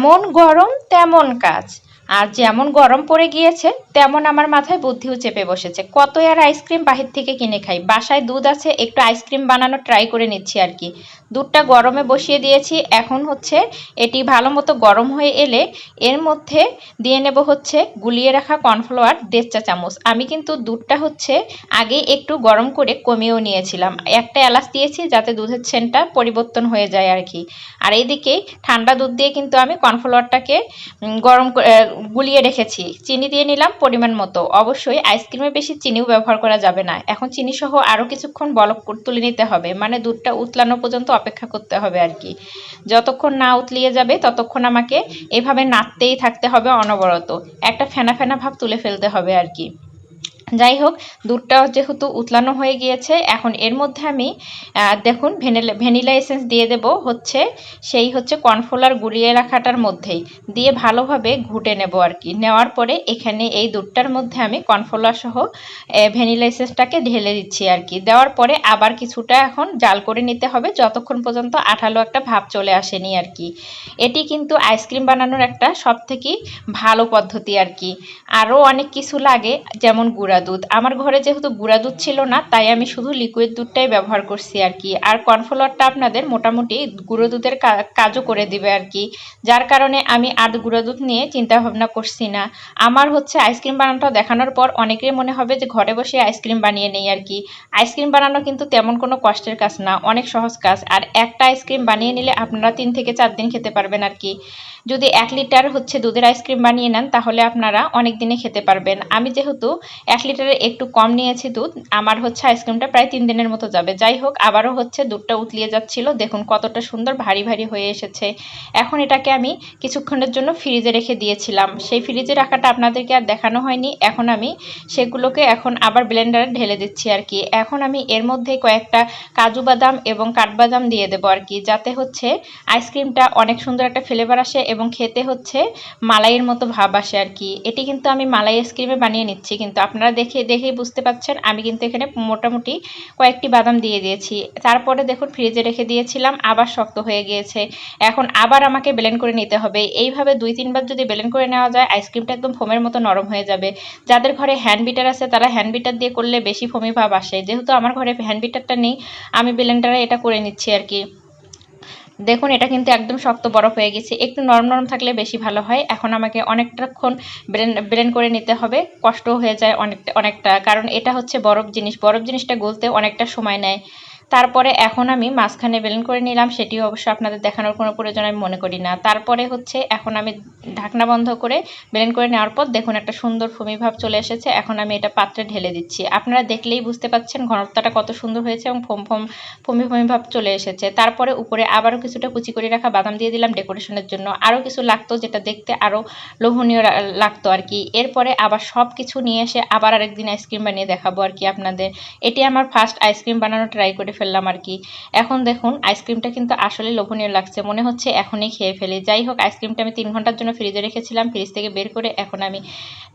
যেমন গরম, তেমন কাজ। আর যেমন গরম পড়ে গিয়েছে, তেমন আমার মাথায় বুদ্ধিও চেপে বসেছে। কত আর আইসক্রিম বাহির থেকে কিনে খাই। বাসায় দুধ আছে, একটু আইসক্রিম বানানো ট্রাই করে নিচ্ছি আর কি। দুধটা গরমে বসিয়ে দিয়েছি। এখন হচ্ছে এটি ভালো মতো গরম হয়ে এলে এর মধ্যে দিয়ে নেব হচ্ছে গুলিয়ে রাখা কর্নফ্লাওয়ার দেড় চা চামচ। আমি কিন্তু দুধটা হচ্ছে আগে একটু গরম করে কমিয়েও নিয়েছিলাম। একটা এলাচ দিয়েছি যাতে দুধের সেন্টটা পরিবর্তন হয়ে যায় আর কি। আর এইদিকে ঠান্ডা দুধ দিয়ে কিন্তু আমি কর্নফ্লাওয়ারটাকে গরম গুলিয়ে রেখেছি। চিনি দিয়ে নিলাম পরিমাণ মতো। অবশ্যই আইসক্রিমে বেশি চিনিও ব্যবহার করা যাবে না। এখন চিনি সহ আরও কিছুক্ষণ বলক তুলে নিতে হবে। মানে দুধটা উতলানো পর্যন্ত অপেক্ষা করতে হবে আর কি। যতক্ষণ না উতলিয়ে যাবে, ততক্ষণ আমাকে এভাবে নাড়তেই থাকতে হবে অনবরত। একটা ফেনা ফেনা ভাব তুলে ফেলতে হবে আর কি। যাই হোক দুধটা যেহেতু উতলানো হয়ে গিয়েছে, এখন এর মধ্যে আমি দেখুন ভ্যানিলা ভ্যানিলা এসেন্স দিয়ে দেব হচ্ছে, সেই হচ্ছে কর্নফ্লাওয়ার গুলিয়ে রাখাটার মধ্যেই। দিয়ে ভালোভাবে ঘুটে নেব আর কি। নেওয়ার পরে এখানে এই দুধটার মধ্যে আমি কর্নফ্লাওয়ার সহ ভ্যানিলা এসেন্সটাকে ঢেলে দিচ্ছি আর কি। দেওয়ার পরে আবার কিছুটা এখন জাল করে নিতে হবে, যতক্ষণ পর্যন্ত আঠালো একটা ভাব চলে আসেনি আর কি। এটি কিন্তু আইসক্রিম বানানোর একটা সব থেকে ভালো পদ্ধতি আর কি। আরও অনেক কিছু লাগে, যেমন গুঁড়া দুধ আমার ঘরে যেহেতু গুঁড়া দুধ ছিল না, তাই আমি শুধু লিকুইড দুধটাই ব্যবহার করছি আর কি। আর কর্নফ্লাওয়ারটা আপনাদের মোটামুটি গুঁড়ো দুধের কাজও করে দিবে আর কি। যার কারণে আমি আর গুঁড়ো দুধ নিয়ে চিন্তা ভাবনা করছি না। আমার হচ্ছে আইসক্রিম বানানোটা দেখানোর পর অনেকের মনে হবে যে ঘরে বসে আইসক্রিম বানিয়ে নেই আর কি। আইসক্রিম বানানো কিন্তু তেমন কোনো কষ্টের কাজ না, অনেক সহজ কাজ। আর একটা আইসক্রিম বানিয়ে নিলে আপনারা তিন থেকে চার দিন খেতে পারবেন আর কি। যদি এক লিটার হচ্ছে দুধের আইসক্রিম বানিয়ে নেন, তাহলে আপনারা অনেক দিনে খেতে পারবেন। আমি যেহেতু এক লিটারে একটু কম নিয়েছি দুধ, আমার হচ্ছে আইসক্রিমটা প্রায় তিন দিনের মতো যাবে। যাই হোক, আবারও হচ্ছে দুধটা উতলিয়ে যাচ্ছিল। দেখুন কতটা সুন্দর, ভারী ভারী হয়ে এসেছে। এখন এটাকে আমি কিছুক্ষণের জন্য ফ্রিজে রেখে দিয়েছিলাম। সেই ফ্রিজে রাখাটা আপনাদেরকে আর দেখানো হয়নি। এখন আমি সেগুলোকে এখন আবার ব্লেন্ডারে ঢেলে দিচ্ছি আর কি। এখন আমি এর মধ্যে কয়েকটা কাজু বাদাম এবং কাঠবাদাম দিয়ে দেবো আর কি, যাতে হচ্ছে আইসক্রিমটা অনেক সুন্দর একটা ফ্লেভার আসে এবং খেতে হচ্ছে মালাইয়ের মতো ভাব আসে আর কি। এটি কিন্তু আমি মালাই আইসক্রিমে বানিয়ে নিচ্ছি, কিন্তু আপনারা দেখে, দেখেই বুঝতে পাচ্ছেন আমি কিন্তু এখানে মোটামুটি কয়েকটি বাদাম দিয়ে দিয়েছি। তারপরে দেখুন, ফ্রিজে রেখে দিয়েছিলাম, আবার শক্ত হয়ে গিয়েছে। এখন আবার আমাকে ব্লেন্ড করে নিতে হবে। এইভাবে দুই, তিনবার যদি ব্লেন্ড করে নেওয়া যায়, আইসক্রিমটা একদম ফোমের মতো নরম হয়ে যাবে। যাদের ঘরে হ্যান্ড বিটার আছে, তারা হ্যান্ড বিটার দিয়ে করলে বেশি ফোমি ভাব আসে। যেহেতু আমার ঘরে হ্যান্ড বিটারটা নেই, আমি ব্লেন্ডারে এটা করে নিচ্ছি আর কি। দেখুন, এটা কিন্তু একদম শক্ত বরফ হয়ে গেছে। একটু নরম নরম থাকলে বেশি ভালো হয়। এখন আমাকে অনেকটাক্ষণ ব্রেন ব্রেন করে নিতে হবে। কষ্ট হয়ে যায় অনেকটা অনেকটা। কারণ এটা হচ্ছে বরফ জিনিস। বরফ জিনিসটা গলতে অনেকটা সময় নেয়। তারপরে এখন আমি মাঝখানে বেলেন করে নিলাম, সেটিও অবশ্য আপনাদের দেখানোর কোনো প্রয়োজন আমি মনে করি না। তারপরে হচ্ছে এখন আমি ঢাকনা বন্ধ করে বেলেন করে নেওয়ার পর দেখুন একটা সুন্দর ফুমি ভাব চলে এসেছে, এখন আমি এটা পাত্রে ঢেলে দিচ্ছি। আপনারা দেখলেই বুঝতে পাচ্ছেন ঘনত্বটা কত সুন্দর হয়েছে এবং ফোম ফোম, ফুমি ফুমি ভাব চলে এসেছে। তারপরে উপরে আবারও কিছুটা কুচি করে রাখা বাদাম দিয়ে দিলাম ডেকোরেশনের জন্য। আরও কিছু লাগতো যেটা দেখতে আরও লোভনীয় লাগতো আর কি। এরপরে আবার সব কিছু নিয়ে এসে আবার আরেকদিন আইসক্রিম বানিয়ে দেখাবো আর কি আপনাদের। এটি আমার ফার্স্ট আইসক্রিম বানানো ট্রাই করে ফেললাম আর কি। এখন দেখুন আইসক্রিমটা কিন্তু আসলে লোভনীয় লাগছে। মনে হচ্ছে এখনই খেয়ে ফেলি। যাই হোক আইসক্রিমটা আমি তিন ঘণ্টার জন্য ফ্রিজে রেখেছিলাম ফ্রিজ থেকে বের করে এখন আমি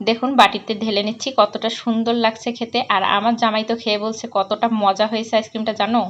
দেখুন বাটিতে ঢেলে নিচ্ছি, কতটা সুন্দর লাগছে খেতে। আর আমার জামাই তো খেয়ে বলছে, কতটা মজা হয়েছে আইসক্রিমটা জানো?